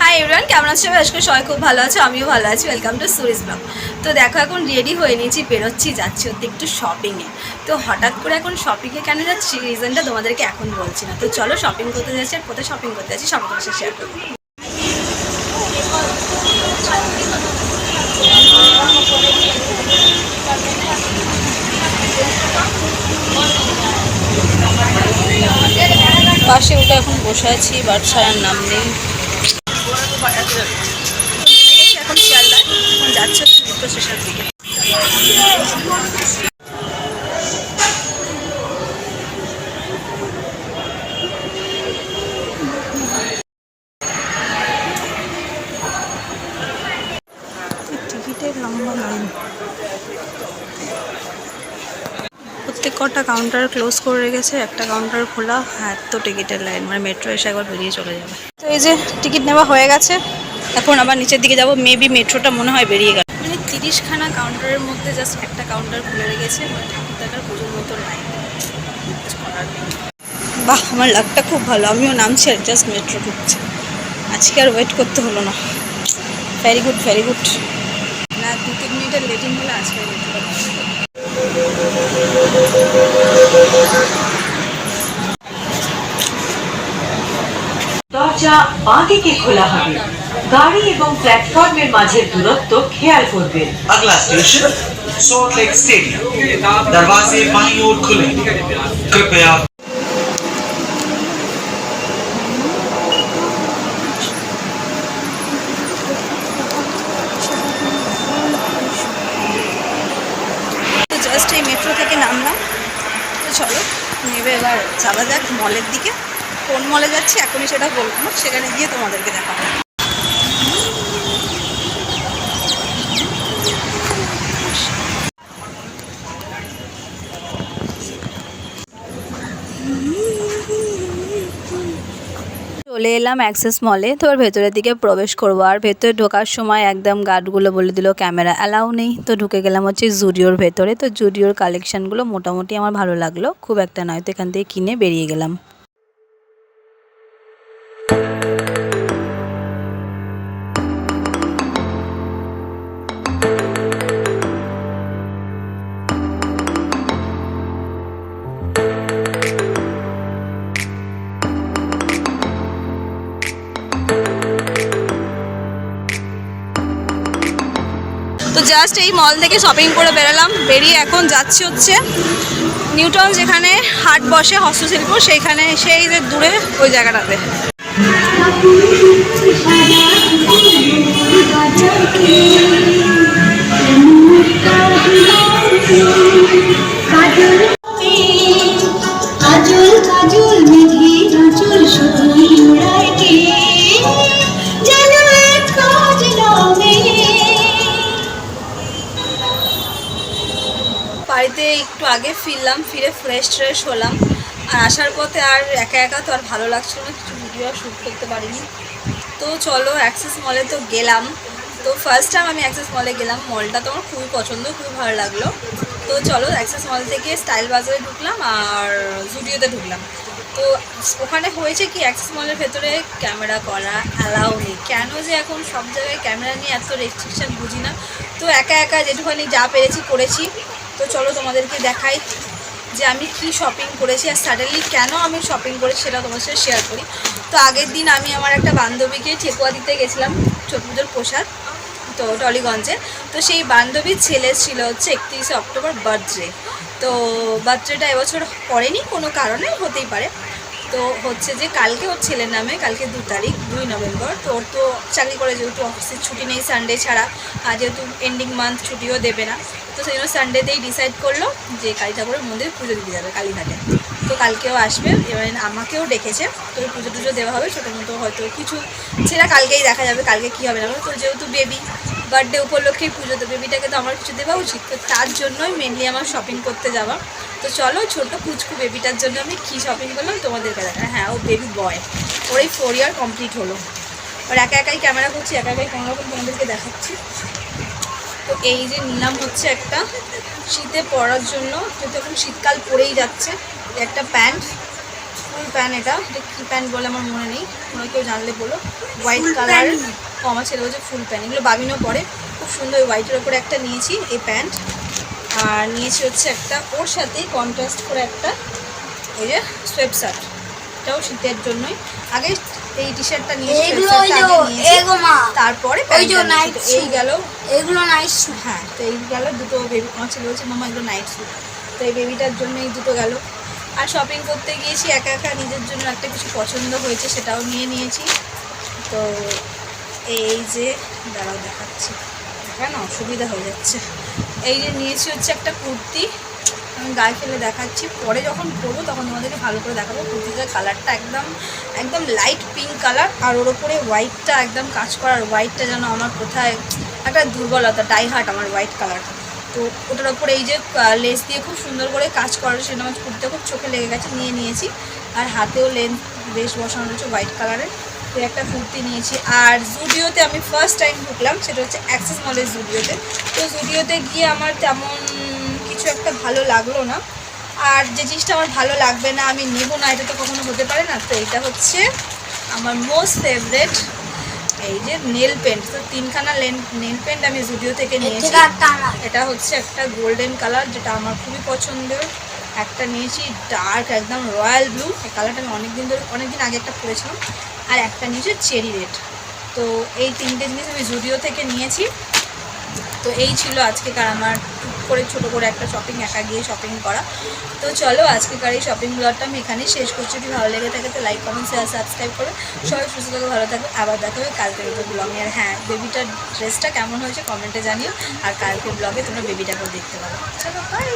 Hi everyone কেমন আছো? সবাই আজকে সবাই খুব ভালো আছো, আমিও ভালো আছি। ওয়েলকাম টু সুরিস ব্লগ তো দেখো, এখন রেডি হয়ে নিয়েছি, বেরোচ্ছি, যাচ্ছি হতে একটু শপিংয়ে তো হঠাৎ করে এখন শপিংয়ে কেন যাচ্ছি? রিজনটা তোমাদেরকে এখন বলছি না। তো চলো শপিং করতে যাচ্ছি আর কোথায় শপিং করতে যাচ্ছি, সব শেয়ার করব। পাশে ওটা এখন বসে আছি বাট নাম নেই। নেমে এখন এখন যাচ্ছে টিকিটের লম্বা লাইন। প্রত্যেক কটা কাউন্টার ক্লোজ করে রেখেছে, একটা কাউন্টার খোলা হ্যাঁ তো টিকিটের লাইন মানে মেট্রো এসে একবার বেরিয়ে চলে যাবে। তো এই যে টিকিট নেওয়া হয়ে গেছে, এখন আবার নিচের দিকে যাব মেবি মেট্রোটা মনে হয় বেরিয়ে গেল। মানে তিরিশখানা কাউন্টারের মধ্যে জাস্ট একটা কাউন্টার খুলে রেখেছে মানে ঠাকুর দেখার পুজোর মতো লাইন করার বাহ, আমার লাকটা খুব ভালো, আমিও নামছি আর জাস্ট মেট্রো ঢুকছে। আজকে আর ওয়েট করতে হলো না। ভেরি গুড ভেরি গুড না দু তিন মিনিটের লেটিং হলে আজকে দরজা বাঁ দিকে খোলা হবে গাড়ি এবং প্ল্যাটফর্মের মাঝের দূরত্ব খেয়াল করবেন अगला स्टेशन सॉल्ट लेक स्टेडियम दरवाजे बाईं ओर खुले कृपया এবার যাওয়া যাক মলের দিকে। কোন মলে যাচ্ছি এখনই সেটা বলব সেখানে গিয়ে তোমাদেরকে দেখাবো। চলে এলাম অ্যাক্সেস মলে তো ওর ভেতরের দিকে প্রবেশ করব। আর ভেতরে ঢোকার সময় একদম গার্ডগুলো বলে দিল, ক্যামেরা অ্যালাউ নেই। তো ঢুকে গেলাম হচ্ছে জুডিওর ভেতরে। তো জুডিওর কালেকশানগুলো মোটামুটি আমার ভালো লাগল। খুব একটা নয়, তো এখান থেকে কিনে বেরিয়ে গেলাম। তো জাস্ট এই মল থেকে শপিং করে বেরোলাম। বেরিয়ে এখন যাচ্ছি হচ্ছে নিউটন যেখানে হাট বসে, হস্তশিল্প, সেইখানে সেই যে দূরে ওই জায়গাটাতে। কাজল একটু আগে ফিরলাম, ফিরে ফ্রেশ ট্রেশ হলাম। আর আসার পথে আর একা একা তো আর ভালো লাগছিল না, কিছু ভিডিও আর শ্যুট করতে পারিনি। তো চলো অ্যাক্সেস মলে তো গেলাম। তো ফার্স্ট টাইম আমি অ্যাক্সেস মলে গেলাম। মলটা তো আমার খুবই পছন্দ, খুবই ভালো লাগল। তো চলো অ্যাক্সেস মল থেকে স্টাইল বাজারে ঢুকলাম আর জুডিওতে ঢুকলাম। তো ওখানে হয়েছে কি অ্যাক্সেস মলের ভেতরে ক্যামেরা করা অ্যালাউ নেই। কেন যে এখন সব জায়গায় ক্যামেরা নিয়ে এত রেস্ট্রিকশন বুঝি না। তো একা একা যেটুখানি যা পেরেছি করেছি। তো চলো তোমাদেরকে দেখাই যে আমি কি শপিং করেছি আর সাডেনলি কেন আমি শপিং করেছি সেটা তোমার সাথে শেয়ার করি। তো আগের দিন আমি আমার একটা বান্ধবীকে ঠেকুয়া দিতে গেছিলাম ছোট পুজোর প্রসাদ, তো টলিগঞ্জে। তো সেই বান্ধবীর ছেলে ছিল হচ্ছে একত্রিশে অক্টোবর বার্থডে তো বার্থডেটা এবছর পড়েনি, কোনো কারণে হতেই পারে। তো হচ্ছে যে কালকে ওর ছেলের নামে, কালকে দু তারিখ, দুই নভেম্বর, তো ওর তো চাকরি করে যেহেতু অফিসের ছুটি নেই সানডে ছাড়া, আর যেহেতু এন্ডিং মান্থ ছুটিও দেবে না, তো সেই জন্য সানডেতেই ডিসাইড করল যে কালী ঠাকুরের মন্দিরে পুজো দিতে যাবে কালীঘাটে। তো কালকেও আসবে, এবার আমাকেও ডেকেছে তো পুজো টুজো দেওয়া হবে ছোটো মতো হয়তো কিছু ছেলে কালকেই দেখা যাবে, কালকে কী হবে না তো যেহেতু বেবি বার্থডে উপলক্ষে পুজো তো বেবিটাকে তো আমার কিছু দেওয়া উচিত। তো তার জন্যই মেনলি আমার শপিং করতে যাওয়া। তো চলো ছোট কুচকু বেবিটার জন্য আমি কী শপিং করলাম তোমাদেরকে দেখা হ্যাঁ ও বেবি বয় ওর এই ফোর ইয়ার কমপ্লিট হলো। ওর একা একাই ক্যামেরা করছি একা একাই কোনো রকম তোমাদেরকে দেখাচ্ছি। তো এই যে নিলাম হচ্ছে একটা শীতে পরার জন্য। যেহেতু এখন শীতকাল পড়েই যাচ্ছে একটা প্যান্ট ফুল প্যান্ট এটা। এটা কী প্যান্ট বলে আমার মনে নেই। তোমরা কেউ জানলে বলো। হোয়াইট কালার ও আমার ছেলে বলছে ফুল প্যান্ট এগুলো বাবিনও পরে। খুব সুন্দর ওই হোয়াইটের ওপরে একটা নিয়েছি এই প্যান্ট আর নিয়েছি হচ্ছে একটা ওর সাথেই কন্ট্রাস্ট করে একটা এই যে সোয়েব শার্ট এটাও শীতের জন্যই। আগে এই টি শার্টটা নিয়েছি। তারপরে এই। গেল এগুলো নাইস হ্যাঁ তো এই গেল দুটো বেবি আমার ছেলে বলছে মামা এগুলো নাইট স্যুট তো এই বেবিটার জন্য এই দুটো গেল। আর শপিং করতে গিয়েছি একা একা নিজের জন্য একটা কিছু পছন্দ হয়েছে সেটাও নিয়ে নিয়েছি। তো এই যে, দাঁড়াও দেখাচ্ছি। দেখা না অসুবিধা হয়ে যাচ্ছে। এই যে নিয়েছি হচ্ছে একটা কুর্তি। আমি গায়ে ফেলে দেখাচ্ছি। পরে যখন পরবো তখন তোমাদেরকে ভালো করে দেখাবো। কুর্তিটার কালারটা একদম একদম লাইট পিঙ্ক কালার আর ওর ওপরে হোয়াইটটা একদম কাজ করার হোয়াইটটা যেন আমার কোথায়, একটা দুর্বলতা ডাই হার্ট আমার হোয়াইট কালারটা তো ওটার ওপরে এই যে লেস দিয়ে খুব সুন্দর করে কাজ করার সেটা আমার কুর্তিটা খুব চোখে লেগে গেছে, নিয়ে নিয়েছি। আর হাতেও লেন্থ বেশ বসানো রয়েছে হোয়াইট কালারের একটা কুর্তি নিয়েছি। আর জুডিওতে আমি ফার্স্ট টাইম ঢুকলাম সেটা হচ্ছে অ্যাক্সেস মলের জুডিওতে। তো জুডিওতে গিয়ে আমার তেমন কিছু একটা ভালো লাগল না। আর যে জিনিসটা আমার ভালো লাগবে না আমি নেব না এটা তো কখনো হতে পারে না। তো এটা হচ্ছে আমার মোস্ট ফেভারেট এই যে নেল পেন্ট তো তিনখানা নেল পেন্ট আমি জুডিও থেকে নিয়েছি। এটা হচ্ছে একটা গোল্ডেন কালার যেটা আমার খুবই পছন্দের। একটা নিয়েছি ডার্ক একদম রয়্যাল ব্লু এই কালারটা আমি অনেক দিন ধরে অনেক দিন আগে একটা পরেছিলাম। আর একটা নিয়েছি চেরি রেড তো এই তিনটে জিনিস আমি জুডিও থেকে নিয়েছি। তো এই ছিল আজকেকার আমার করে, ছোট করে একটা শপিং একা গিয়ে শপিং করা। তো চলো আজকেকার এই শপিং ব্লগটা আমি এখানেই শেষ করছি। যদি ভালো লেগে থাকে তো লাইক কমেন্ট শেয়ার সাবস্ক্রাইব করে। সবাই সুস্থ থাকে, ভালো থাকবে আবার দেখা হবে কালকের ব্লগে আর হ্যাঁ বেবিটার ড্রেসটা কেমন হয়েছে কমেন্টে জানিও। আর কালকের ব্লগে তোমরা বেবিটাকেও দেখতে পারো। চলো বাই